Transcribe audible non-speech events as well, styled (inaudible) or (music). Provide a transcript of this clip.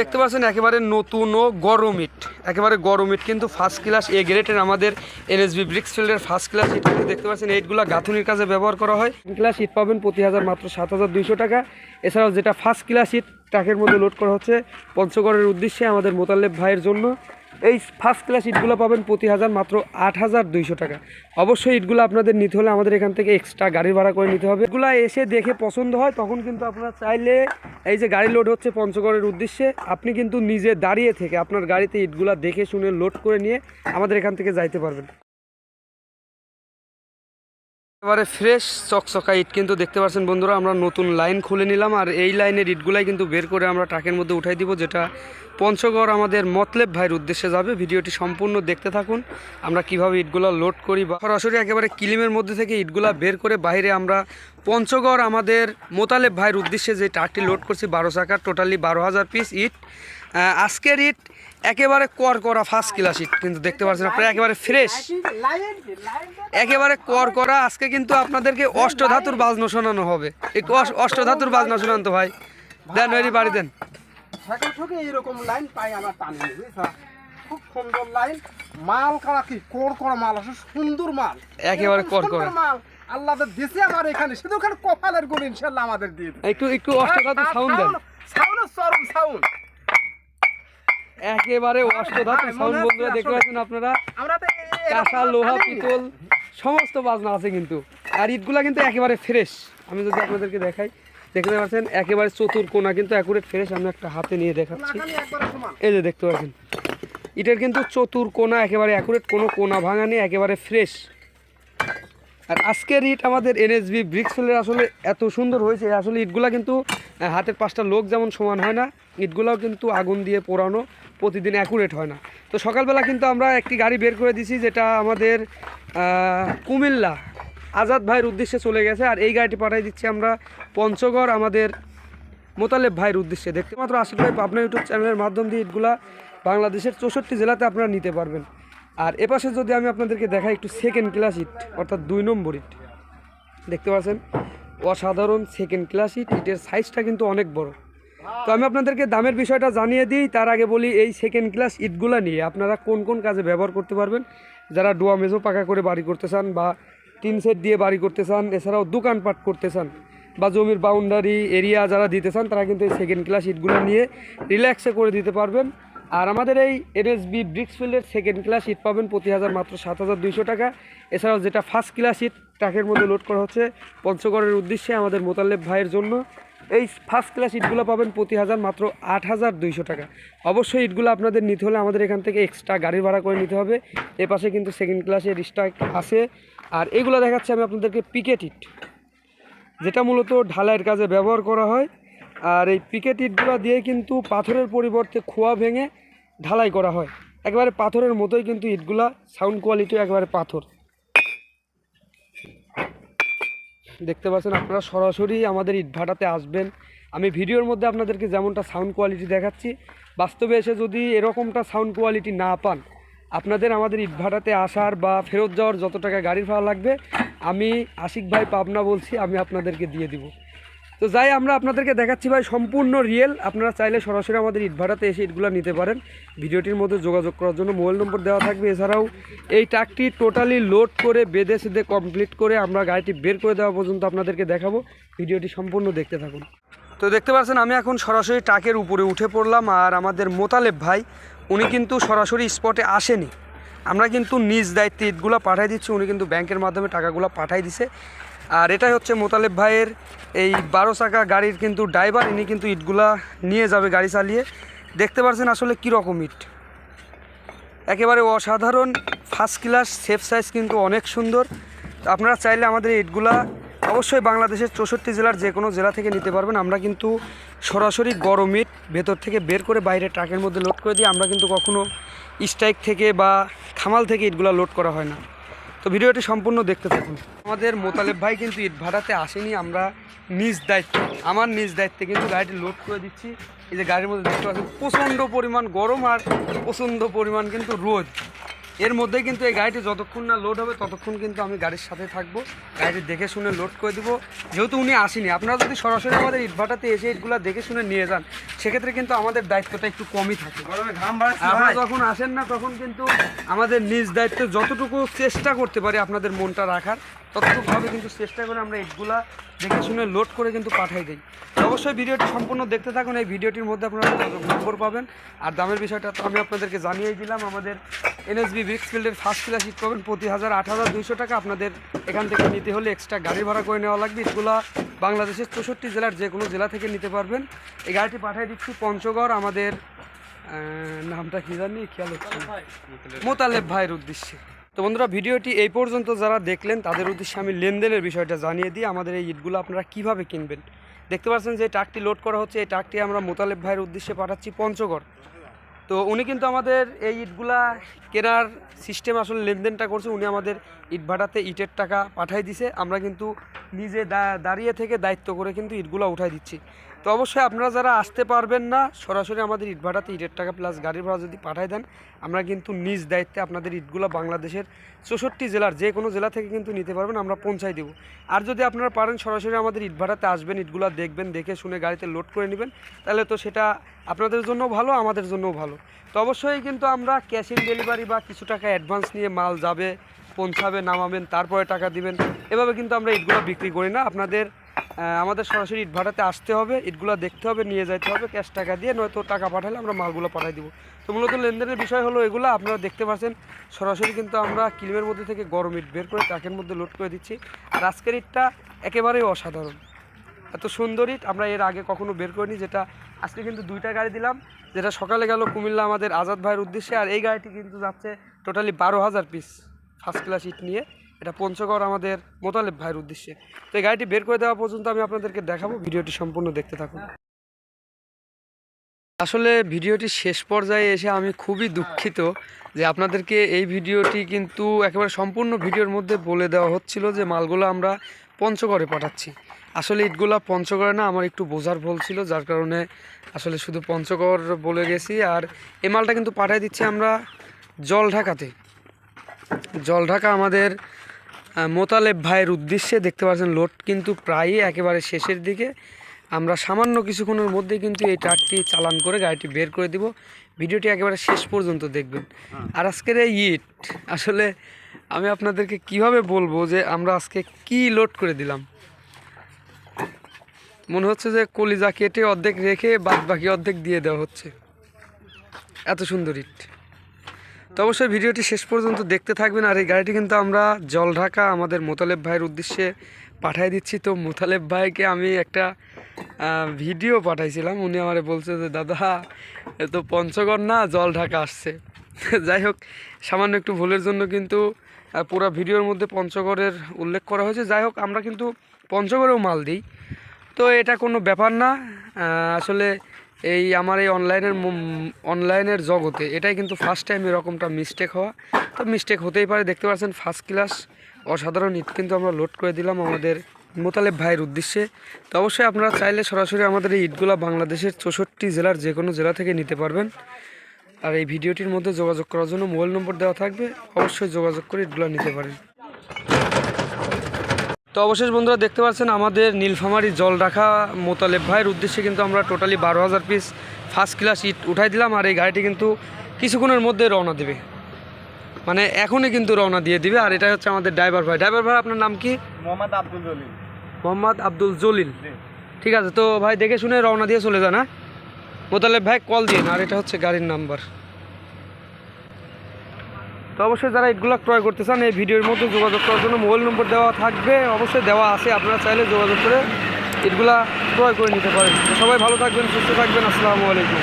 দেখতে পাচ্ছেন, একেবারে নতুন ও গরম ইট। একেবারে গরম ইট কিন্তু ফার্স্ট ক্লাস এ গ্রেডের আমাদের এনএসবি ব্রিক্স ফিল্ডের ফার্স্ট ক্লাস ইট কিন্তু দেখতে পাচ্ছেন ইটগুলো গাঁথুনির কাজে ব্যবহার করা হয়। ক্লাস ইট পাবেন প্রতি হাজার মাত্র সাত হাজার দুইশো টাকা। এছাড়াও যেটা ফার্স্ট ক্লাস ইট ট্রাকের মধ্যে লোড করা হচ্ছে পঞ্চগড়ের উদ্দেশ্যে আমাদের মোতালেব ভাইয়ের জন্য। এই ফার্স্ট ক্লাস ইটগুলো পাবেন প্রতি হাজার মাত্র আট হাজার দুইশো টাকা। অবশ্যই ইটগুলো আপনাদের নিতে হলে আমাদের এখান থেকে এক্সট্রা গাড়ি ভাড়া করে নিতে হবে। এগুলো এসে দেখে পছন্দ হয়, তখন কিন্তু আপনারা চাইলে এই যে গাড়ি লোড হচ্ছে পঞ্চগড়ের উদ্দেশ্যে, আপনি কিন্তু নিজে দাঁড়িয়ে থেকে আপনার গাড়িতে ইটগুলা দেখে শুনে লোড করে নিয়ে আমাদের এখান থেকে যাইতে পারবেন। এবারে ফ্রেশ চকচকা ইট কিন্তু দেখতে পাচ্ছেন বন্ধুরা, আমরা নতুন লাইন খুলে নিলাম আর এই লাইনের ইটগুলাই কিন্তু বের করে আমরা ট্রাকের মধ্যে উঠাই দিব, যেটা পঞ্চগড় আমাদের মতলেব ভাইয়ের উদ্দেশ্যে যাবে। ভিডিওটি সম্পূর্ণ দেখতে থাকুন, আমরা কীভাবে ইটগুলো লোড করি বা সরাসরি একেবারে কিলিমের মধ্যে থেকে ইটগুলা বের করে বাইরে আমরা পঞ্চগড় আমাদের মোতালেব ভাইয়ের উদ্দেশ্যে যে ট্রাকটি লোড করছি, বারো চাকার টোটালি বারো হাজার পিস ইট। আজকের ইট একেবারে কর করা ফার্স্ট ক্লাস ইট কিন্তু দেখতে পাচ্ছেন আপনারা একেবারে ফ্রেশ একেবারে কর করা আজকে কিন্তু আপনাদেরকে অষ্টধাতুর বাজনা শোনানো হবে। অস- অষ্টধাতুর বাজনা শোনান তো ভাই। দেন ওই বাড়ি দেন। সকাল লাইন পাই আমরা টানি খুব সুন্দর লাইন মাল কি কোর করা মাল আছে সুন্দর মাল। একেবারে কর করা। মাল। আল্লাহ দিছে আমার এখানে শুধু ওখানে কপালের গুণ ইনশাল্লাহ আমাদের দিয়ে একটু একটু অষ্টধাতুর সাউন্ড দেন। সাউন্ড চরম সাউন্ড একেবারে মনে সাউন্ড বন্ধুরা দেখতে পাচ্ছেন আপনারা? কাঁসা লোহা পিতল সমস্ত বাজনা আছে কিন্তু। আর ইটগুলা কিন্তু একেবারে ফ্রেশ আমি যদি আপনাদেরকে দেখাই দেখতে পাচ্ছেন একেবারে চতুর কোনা কিন্তু অ্যাকুরেট ফ্রেশ আমি একটা হাতে নিয়ে দেখাচ্ছি। এই যে দেখতে পাচ্ছেন এটার কিন্তু চতুর কোনা একেবারে অ্যাকুরেট কোনো কোনা ভাঙা নেই একেবারে ফ্রেশ আর আজকের ইট আমাদের এনএসবি ব্রিক্স ফেলের আসলে এত সুন্দর হয়েছে। আসলে ইটগুলা কিন্তু হাতের পাঁচটা লোক যেমন সমান হয় না ইটগুলাও কিন্তু আগুন দিয়ে পোড়ানো, প্রতিদিন অ্যাকুরেট হয় না। তো সকালবেলা কিন্তু আমরা একটি গাড়ি বের করে দিছি, যেটা আমাদের কুমিল্লা, আজাদ ভাইয়ের উদ্দেশ্যে চলে গেছে। আর এই গাড়িটি পাঠিয়ে দিচ্ছি আমরা পঞ্চগড় আমাদের মোতালেব ভাইয়ের উদ্দেশ্যে। দেখতে মাত্র আশিক ভাই পাবনা ইউটিউব চ্যানেলের মাধ্যম দিয়ে ইটগুলা বাংলাদেশের চৌষট্টি জেলাতে আপনারা নিতে পারবেন। আর এপাশে যদি আমি আপনাদেরকে দেখাই একটু সেকেন্ড ক্লাস ইট অর্থাৎ দুই নম্বর ইট দেখতে পাচ্ছেন? অসাধারণ সেকেন্ড ক্লাস ইট ইটের সাইজটা কিন্তু অনেক বড়। তো আমি আপনাদেরকে দামের বিষয়টা জানিয়ে দিই, তার আগে বলি এই সেকেন্ড ক্লাস ইটগুলা নিয়ে আপনারা কোন কোন কাজে ব্যবহার করতে পারবেন? যারা ডোয়া মেজো পাকা করে বাড়ি করতে চান বা টিন সেট দিয়ে বাড়ি করতে চান, এছাড়াও দোকানপাট করতে চান বা জমির বাউন্ডারি এরিয়া যারা দিতে চান, তারা কিন্তু এই সেকেন্ড ক্লাস ইটগুলো নিয়ে রিল্যাক্সে করে দিতে পারবেন। আর আমাদের এই এনএসবি ব্রিক্স ফিল্ডের সেকেন্ড ক্লাস ইট পাবেন প্রতি হাজার মাত্র সাত হাজার দুইশো টাকা। এছাড়াও যেটা ফার্স্ট ক্লাস ইট ট্রাকের মধ্যে লোড করা হচ্ছে পঞ্চগড়ের উদ্দেশ্যে আমাদের মোতালেব ভাইয়ের জন্য। এই ফার্স্ট ক্লাস ইটগুলো পাবেন প্রতি হাজার মাত্র আট হাজার দুইশো টাকা। অবশ্যই ইটগুলো আপনাদের নিতে হলে আমাদের এখান থেকে এক্সট্রা গাড়ি ভাড়া করে নিতে হবে। এ পাশে কিন্তু সেকেন্ড ক্লাসের স্ট্রাইক আছে। আর এগুলো দেখাচ্ছে আমি আপনাদেরকে পিকেট ইট যেটা মূলত ঢালাইয়ের কাজে ব্যবহার করা হয়। আর এই পিকেট ইটগুলো দিয়ে কিন্তু পাথরের পরিবর্তে খোয়া ভেঙে ঢালাই করা হয়। একবারে পাথরের মতোই কিন্তু ইটগুলা সাউন্ড কোয়ালিটি একবারে পাথর। দেখতে পাচ্ছেন আপনারা, সরাসরি আমাদের ইট ভাটাতে আসবেন। আমি ভিডিওর মধ্যে আপনাদেরকে যেমনটা সাউন্ড কোয়ালিটি দেখাচ্ছি, বাস্তবে এসে যদি এরকমটা সাউন্ড কোয়ালিটি না পান, আপনাদের আমাদের ইট ভাটাতে আসার বা ফেরত যাওয়ার যত টাকা গাড়ির ভাড়া লাগবে, আমি আশিক ভাই পাবনা বলছি, আমি আপনাদেরকে দিয়ে দিব। তো যাই, আমরা আপনাদেরকে দেখাচ্ছি ভাই, সম্পূর্ণ রিয়েল আপনারা চাইলে সরাসরি আমাদের ইট ভাড়াতে এসে ইটগুলো নিতে পারেন। ভিডিওটির মধ্যে যোগাযোগ করার জন্য মোবাইল নম্বর দেওয়া থাকবে। এছাড়াও এই ট্রাকটি টোটালি লোড করে বেঁধে সেধে কমপ্লিট করে আমরা গাড়িটি বের করে দেওয়া পর্যন্ত আপনাদেরকে দেখাবো। ভিডিওটি সম্পূর্ণ দেখতে থাকুন। তো দেখতে পাচ্ছেন, আমি এখন সরাসরি ট্রাকের উপরে উঠে পড়লাম আর আমাদের মোতালেব ভাই, উনি কিন্তু সরাসরি স্পটে আসেনি। আমরা কিন্তু নিজ দায়িত্বে ইটগুলো পাঠাই দিচ্ছি, উনি কিন্তু ব্যাংকের মাধ্যমে টাকাগুলো পাঠাই দিছে। আর এটাই হচ্ছে মোতালেব ভাইয়ের এই বারো চাকা গাড়ির কিন্তু ড্রাইভার, ইনি কিন্তু ইটগুলা নিয়ে যাবে গাড়ি চালিয়ে। দেখতে পারছেন আসলে কীরকম ইট। একেবারে অসাধারণ ফার্স্ট ক্লাস সেফ সাইজ কিন্তু অনেক সুন্দর। আপনারা চাইলে আমাদের ইটগুলা অবশ্যই বাংলাদেশের চৌষট্টি জেলার যে কোনো জেলা থেকে নিতে পারবেন। আমরা কিন্তু সরাসরি গরম ইট ভেতর থেকে বের করে বাইরে ট্রাকের মধ্যে লোড করে দিই আমরা কিন্তু কখনো স্ট্রাইক থেকে বা খামাল থেকে ইটগুলা লোড করা হয় না। তো ভিডিওটি সম্পূর্ণ দেখতে থাকুন। আমাদের মোতালেব ভাই কিন্তু ইট ভাড়াতে আসেনি, আমরা নিজ দায়িত্ব। আমার নিজ দায়িত্বে কিন্তু গাড়িটি লোড করে দিচ্ছি। এই যে গাড়ির মধ্যে দেখতে পাচ্ছেন, প্রচণ্ড পরিমাণ গরম আর প্রচণ্ড পরিমাণ কিন্তু রোদ। এর মধ্যে কিন্তু এই গাড়িটি যতক্ষণ না লোড হবে ততক্ষণ কিন্তু আমি গাড়ির সাথে থাকব। গাড়িটি দেখে শুনে লোড করে দেবো। যেহেতু উনি আসেনি আপনারা যদি সরাসরি আমাদের ইটভাটাতে এসে ইটগুলো দেখে শুনে নিয়ে যান সেক্ষেত্রে কিন্তু আমাদের দায়িত্বটা একটু কমই থাকে। আপনারা যখন আসেন না তখন কিন্তু আমাদের নিজ দায়িত্ব যতটুকু চেষ্টা করতে পারি আপনাদের মনটা রাখার ততটুকুভাবে কিন্তু চেষ্টা করে আমরা ইটগুলা দেখে শুনে লোড করে কিন্তু পাঠাই দিই। অবশ্যই ভিডিওটি সম্পূর্ণ দেখতে থাকুন, এই ভিডিওটির মধ্যে আপনারা নম্বর পাবেন। আর দামের বিষয়টা তো আমি আপনাদেরকে জানিয়েই দিলাম, আমাদের এনএসবি ব্রিক্স ফিল্ডের ফার্স্ট ক্লাস ইট পাবেন, প্রতি হাজার আট হাজার দুইশো টাকা আপনাদের এখান থেকে নিতে হলে এক্সট্রা গাড়ি ভাড়া করে নেওয়া লাগবে। ইটগুলা বাংলাদেশের চৌষট্টি জেলার যে কোনো জেলা থেকে নিতে পারবেন। এই গাড়িটি পাঠিয়ে দিচ্ছি পঞ্চগড়, আমাদের নামটা কি জানি? খেয়াল হচ্ছে। মোতালেব ভাইয়ের উদ্দেশ্যে। তো বন্ধুরা, ভিডিওটি এই পর্যন্ত যারা দেখলেন, তাদের উদ্দেশ্যে আমি লেনদেনের বিষয়টা জানিয়ে দিই। আমাদের এই ইটগুলো আপনারা কীভাবে কিনবেন? দেখতে পাচ্ছেন যে ট্রাকটি লোড করা হচ্ছে। এই ট্রাকটি আমরা মোতালেব ভাইয়ের উদ্দেশ্যে পাঠাচ্ছি পঞ্চগড়। তো উনি কিন্তু আমাদের এই ইটগুলা কেনার সিস্টেম আসলে লেনদেনটা করছে। উনি আমাদের ইট ভাটাতে ইটের টাকা পাঠাই দিছে। আমরা কিন্তু নিজে দাঁড়িয়ে থেকে দায়িত্ব করে কিন্তু ইটগুলো উঠাই দিচ্ছি। তো অবশ্যই আপনারা যারা আসতে পারবেন না, সরাসরি আমাদের ইট ভাড়াতে ইটের টাকা প্লাস গাড়ি ভাড়া যদি পাঠাই দেন, আমরা কিন্তু নিজ দায়িত্বে আপনাদের ইটগুলো বাংলাদেশের চৌষট্টি জেলার যে কোনো জেলা থেকে কিন্তু নিতে পারবেন, আমরা পৌঁছাই দেবো। আর যদি আপনারা পারেন, সরাসরি আমাদের ইট ভাড়াতে আসবেন, ইটগুলো দেখবেন, দেখে শুনে গাড়িতে লোড করে নেবেন, তাহলে তো সেটা আপনাদের জন্য ভালো, আমাদের জন্যও ভালো। তো অবশ্যই কিন্তু আমরা ক্যাশ ইন ডেলিভারি বা কিছু টাকা অ্যাডভান্স নিয়ে মাল যাবে, পৌঁছাবে, নামাবেন, তারপরে টাকা দিবেন, এভাবে কিন্তু আমরা ইটগুলো বিক্রি করি না। আপনাদের আমাদের সরাসরি ইট ভাটাতে আসতে হবে, ইটগুলো দেখতে হবে, নিয়ে যাইতে হবে, ক্যাশ টাকা দিয়ে, নয়তো টাকা পাঠালে আমরা মালগুলো পাঠাই দিব। তো মূলত লেনদেনের বিষয় হলো এগুলো, আপনারা দেখতে পাচ্ছেন। সরাসরি কিন্তু আমরা কিলিমের মধ্যে থেকে গরম ইট বের করে ট্রাকের মধ্যে লোড করে দিচ্ছি। আর আজকের ইটটা একেবারেই অসাধারণ। এত সুন্দর ইট, আমরা এর আগে কখনো বের করিনি, যেটা আজকে কিন্তু দুইটা গাড়ি দিলাম, যেটা সকালে গেল কুমিল্লা আমাদের আজাদ ভাইয়ের উদ্দেশ্যে, আর এই গাড়িটি কিন্তু যাচ্ছে টোটালি বারো হাজার পিস ফার্স্ট ক্লাস ইট নিয়ে। এটা পঞ্চগড় আমাদের মোতালেব ভাইয়ের উদ্দেশ্যে। তো এই গাড়িটি বের করে দেওয়া পর্যন্ত আমি আপনাদেরকে দেখাবো, ভিডিওটি সম্পূর্ণ দেখতে থাকুন। আসলে ভিডিওটি শেষ পর্যায়ে এসে আমি খুবই দুঃখিত যে আপনাদেরকে এই ভিডিওটি কিন্তু একেবারে সম্পূর্ণ ভিডিওর মধ্যে বলে দেওয়া হচ্ছিল যে মালগুলো আমরা পঞ্চগড়ে পাঠাচ্ছি। আসলে ইটগুলা পঞ্চগড়ে না, আমার একটু বোঝার ভুল ছিল, যার কারণে আসলে শুধু পঞ্চগড় বলে গেছি। আর এই মালটা কিন্তু পাঠিয়ে দিচ্ছি আমরা জল ঢাকাতে জল ঢাকা আমাদের মোতালেব ভাইয়ের উদ্দেশ্যে দেখতে পাচ্ছেন লোড কিন্তু প্রায়ই একেবারে শেষের দিকে। আমরা সামান্য কিছুক্ষণের মধ্যে কিন্তু এই ট্রাকটি চালান করে গাড়িটি বের করে দিব। ভিডিওটি একেবারে শেষ পর্যন্ত দেখবেন। আর আজকের এই ইট আসলে আমি আপনাদেরকে কীভাবে বলব যে আমরা আজকে কি লোড করে দিলাম? মনে হচ্ছে যে কলিজা কেটে অর্ধেক রেখে বাদ বাকি অর্ধেক দিয়ে দেওয়া হচ্ছে। এত সুন্দর ইট। তো অবশ্যই ভিডিওটি শেষ পর্যন্ত দেখতে থাকবেন, আর এই গাড়িটি কিন্তু আমরা জল ঢাকা আমাদের মোতালেব ভাইয়ের উদ্দেশ্যে পাঠিয়ে দিচ্ছি। তো মোতালেব ভাইকে আমি একটা ভিডিও পাঠাইছিলাম। উনি আমারে বলছে যে, দাদা তো পঞ্চগড় না, জল ঢাকা আসছে। (laughs) যাই হোক, সামান্য একটু ভুলের জন্য কিন্তু পুরো ভিডিওর মধ্যে পঞ্চগড়ের উল্লেখ করা হয়েছে। যাই হোক, আমরা কিন্তু পঞ্চগড়েও মাল দিই। তো এটা কোনো ব্যাপার না আসলে এই আমার এই অনলাইনের অনলাইনের জগতে এটাই কিন্তু ফার্স্ট টাইম এরকমটা মিস্টেক হওয়া। তো মিস্টেক হতেই পারে, দেখতে পাচ্ছেন ফার্স্ট ক্লাস অসাধারণ ইট কিন্তু আমরা লোড করে দিলাম আমাদের মোতালেব ভাইয়ের উদ্দেশ্যে। তো অবশ্যই আপনারা চাইলে সরাসরি আমাদের এই ইটগুলা বাংলাদেশের চৌষট্টি জেলার যে কোনো জেলা থেকে নিতে পারবেন। আর এই ভিডিওটির মধ্যে যোগাযোগ করার জন্য মোবাইল নম্বর দেওয়া থাকবে, অবশ্যই যোগাযোগ করে ইটগুলো নিতে পারেন। তো অবশেষ বন্ধুরা দেখতে পাচ্ছেন আমাদের নীলফামারি জল রাখা মোতালেব ভাইয়ের উদ্দেশ্যে কিন্তু আমরা টোটালি বারো হাজার পিস ফার্স্ট ক্লাস ইট উঠাই দিলাম আর এই গাড়িটি কিন্তু কিছুক্ষণের মধ্যে রওনা দেবে। মানে এখনই কিন্তু রওনা দিয়ে দিবে আর এটা হচ্ছে আমাদের ড্রাইভার ভাই। ড্রাইভার ভাই আপনার নাম কি? মোহাম্মদ আব্দুল জলিল। মোহাম্মদ আব্দুল জলিল। ঠিক আছে তো ভাই দেখে শুনে রওনা দিয়ে চলে যান হ্যাঁ? মোতালেব ভাই কল দিন আর এটা হচ্ছে গাড়ির নাম্বার তো অবশ্যই যারা এগুলো ক্রয় করতে চান, এই ভিডিওর মধ্যে যোগাযোগ করার জন্য মোবাইল নম্বর দেওয়া থাকবে। অবশ্যই দেওয়া আছে, আপনারা চাইলে যোগাযোগ করে এগুলা ক্রয় করে নিতে পারেন। সবাই ভালো থাকবেন, সুস্থ থাকবেন, আসসালামু আলাইকুম।